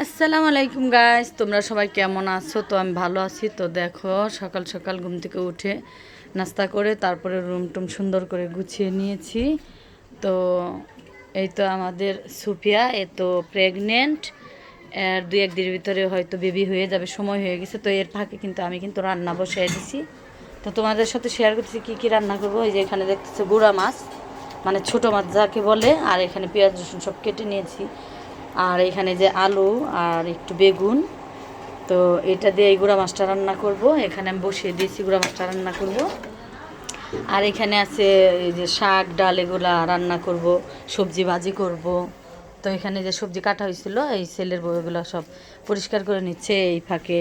আসসালামু আলাইকুম গাইস তোমরা সবাই কেমন আছো? তো আমি ভালো আছি। তো দেখো, সকাল সকাল ঘুম থেকে উঠে নাস্তা করে তারপরে রুম টুম সুন্দর করে গুছিয়ে নিয়েছি। তো এই তো আমাদের সুফিয়া এ তো প্রেগনেন্ট এর দুই একদিনের ভিতরে হয়তো বেবি হয়ে যাবে, সময় হয়ে গেছে। তো এর ফাঁকে কিন্তু আমি কিন্তু রান্না বসিয়ে দিছি। তো তোমাদের সাথে শেয়ার করতেছি কী কী রান্না করব। এই যে এখানে দেখতেছে গুঁড়া মাছ। মানে ছোটো মাছ যাকে বলে, আর এখানে পেঁয়াজ, রসুন সব কেটে নিয়েছি। আর এখানে যে আলু আর একটু বেগুন, তো এটা দিয়ে এই গুঁড়া মাছটা রান্না করব। এখানে আমি বসিয়ে দিয়েছি গুঁড়া মাছটা রান্না করব। আর এখানে আছে এই যে শাক, ডাল এগুলা রান্না করব, সবজি ভাজি করব। তো এখানে যে সবজি কাটা হয়েছিল, এই ছেলের বউ এগুলো সব পরিষ্কার করে নিচ্ছে, এই ফাঁকে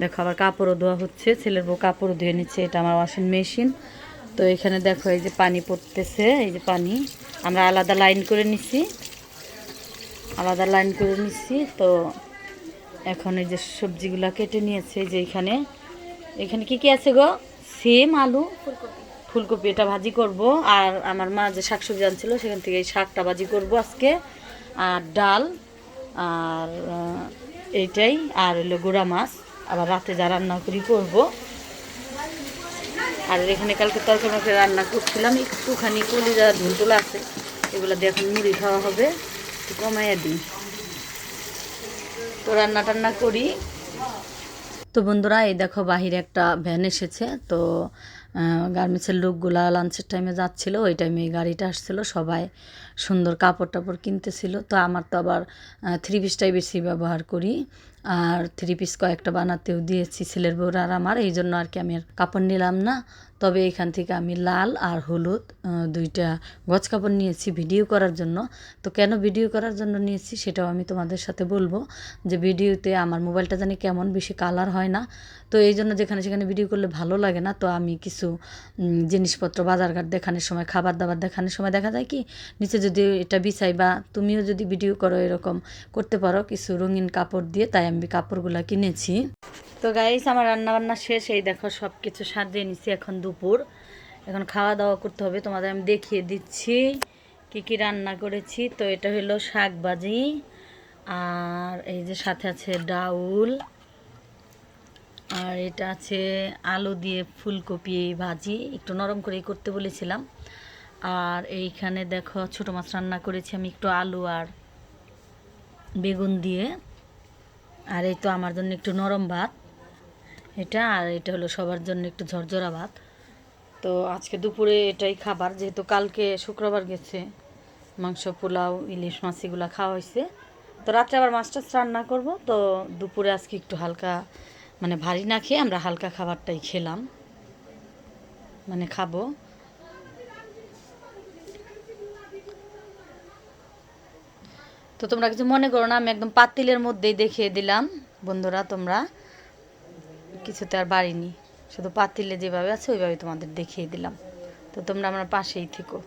দেখো আবার কাপড়ও ধোয়া হচ্ছে, ছেলের বউ কাপড়ও ধুয়ে নিচ্ছে, এটা আমার ওয়াশিং মেশিন। তো এখানে দেখো এই যে পানি পড়তেছে, এই যে পানি। আমরা আলাদা লাইন করে নিছি। আলাদা লাইন করে নিচ্ছি তো এখন এই যে সবজিগুলো কেটে নিয়েছে যে এখানে। এখানে কি কি আছে গো? সিম, আলু, ফুলকপি। এটা ভাজি করব। আর আমার মা যে শাকসবজি আনছিল, সেখান থেকে এই শাকটা ভাজি করব আজকে। আর ডাল, আর এইটাই। আর হলো গুঁড়া মাছ। আবার রাতে যা রান্না করি করব। আর এখানে কালকে তরকারি রান্না করছিলাম, একটুখানি কলিজা ঝুলটুলো আছে, এগুলো দিয়ে এখন মুড়ি খাওয়া হবে, একটু কমাইয়া দিই। তো রান্না টান্না করি। তো বন্ধুরা, এই দেখো বাহিরে একটা ভ্যান এসেছে, তো গার্মেন্টসের লোকগুলা লাঞ্চের টাইমে যাচ্ছিল, ওই টাইমে গাড়িটা আসছিল, সবাই সুন্দর কাপড় টাপড় কিনতেছিল। তো আমার তো আবার থ্রি পিসটাই বেশি ব্যবহার করি। আর থ্রি পিস কয়েকটা বানাতেও দিয়েছি ছেলের বউরা আর আমার, এই জন্য আর কি আমি আর কাপড় নিলাম না। তবে এখান থেকে আমি লাল আর হলুদ দুইটা গজ কাপড় নিয়েছি ভিডিও করার জন্য। তো কেন ভিডিও করার জন্য নিয়েছি সেটাও আমি তোমাদের সাথে বলব যে ভিডিওতে আমার মোবাইলটা জানি কেমন বেশি কালার হয় না। তো এই জন্য যেখানে সেখানে ভিডিও করলে ভালো লাগে না, তো আমি কিছু জিনিসপত্র বাজারঘাট দেখানোর সময় খাবার দাবার দেখানোর সময় দেখা যায় কি, নিচে যদি এটা বিছাই বা তুমিও যদি ভিডিও করো এরকম, করতে পারো কিছু রঙিন কাপড় দিয়ে, তাই আমি কাপড়গুলো কিনেছি। তো গাইস আমার রান্না বান্না শেষ। এই দেখো সব কিছু সাজিয়ে নিছি এখন দুপুর। এখন খাওয়া দাওয়া করতে হবে। তোমাদের আমি দেখিয়ে দিচ্ছি কি কি রান্না করেছি। তো এটা হলো শাক ভাজি আর এই যে সাথে আছে ডাউল আর এটা আছে আলু দিয়ে ফুলকপি ভাজি। একটু নরম করে করতে বলেছিলাম। আর এইখানে দেখো, ছোটো মাছ রান্না করেছি আমি একটু আলু আর বেগুন দিয়ে। আর এই তো আমার জন্য একটু নরম ভাত। এটা আর এটা হলো সবার জন্য একটু ঝরঝরা ভাত। তো আজকে দুপুরে এটাই খাবার, যেহেতু কালকে শুক্রবার গেছে, মাংস, পোলাও, ইলিশ মাছ এগুলো খাওয়া হয়েছে। তো রাত্রে আবার মাছ টাছ রান্না করব। তো দুপুরে আজকে একটু হালকা মানে ভারী না খেয়ে আমরা হালকা খাবারটাই খেলাম। মানে খাব। তো তোমরা কিছু মনে করো না, আমি একদম পাতিলের মধ্যেই দেখিয়ে দিলাম। বন্ধুরা, তোমরা কিছুতে আর বাড়িনি। শুধু পাতিলে যেভাবে আছে, ওইভাবে তোমাদের দেখিয়ে দিলাম। তো তোমরা আমার পাশেই থেকো।